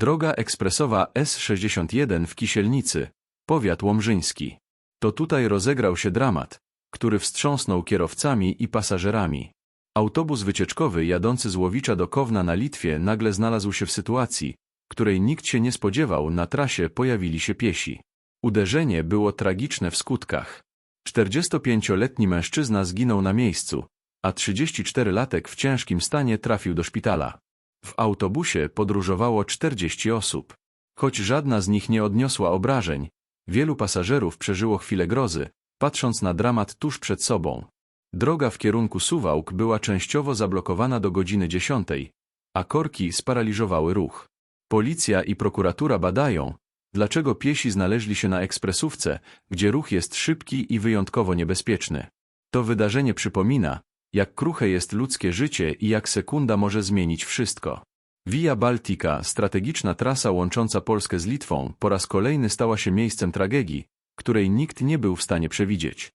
Droga ekspresowa S61 w Kisielnicy, powiat łomżyński. To tutaj rozegrał się dramat, który wstrząsnął kierowcami i pasażerami. Autobus wycieczkowy jadący z Łowicza do Kowna na Litwie nagle znalazł się w sytuacji, której nikt się nie spodziewał, na trasie pojawili się piesi. Uderzenie było tragiczne w skutkach. 45-letni mężczyzna zginął na miejscu, a 34-latek w ciężkim stanie trafił do szpitala. W autobusie podróżowało 40 osób. Choć żadna z nich nie odniosła obrażeń, wielu pasażerów przeżyło chwilę grozy, patrząc na dramat tuż przed sobą. Droga w kierunku Suwałk była częściowo zablokowana do godziny 10, a korki sparaliżowały ruch. Policja i prokuratura badają, dlaczego piesi znaleźli się na ekspresówce, gdzie ruch jest szybki i wyjątkowo niebezpieczny. To wydarzenie przypomina, jak kruche jest ludzkie życie i jak sekunda może zmienić wszystko. Via Baltica, strategiczna trasa łącząca Polskę z Litwą, po raz kolejny stała się miejscem tragedii, której nikt nie był w stanie przewidzieć.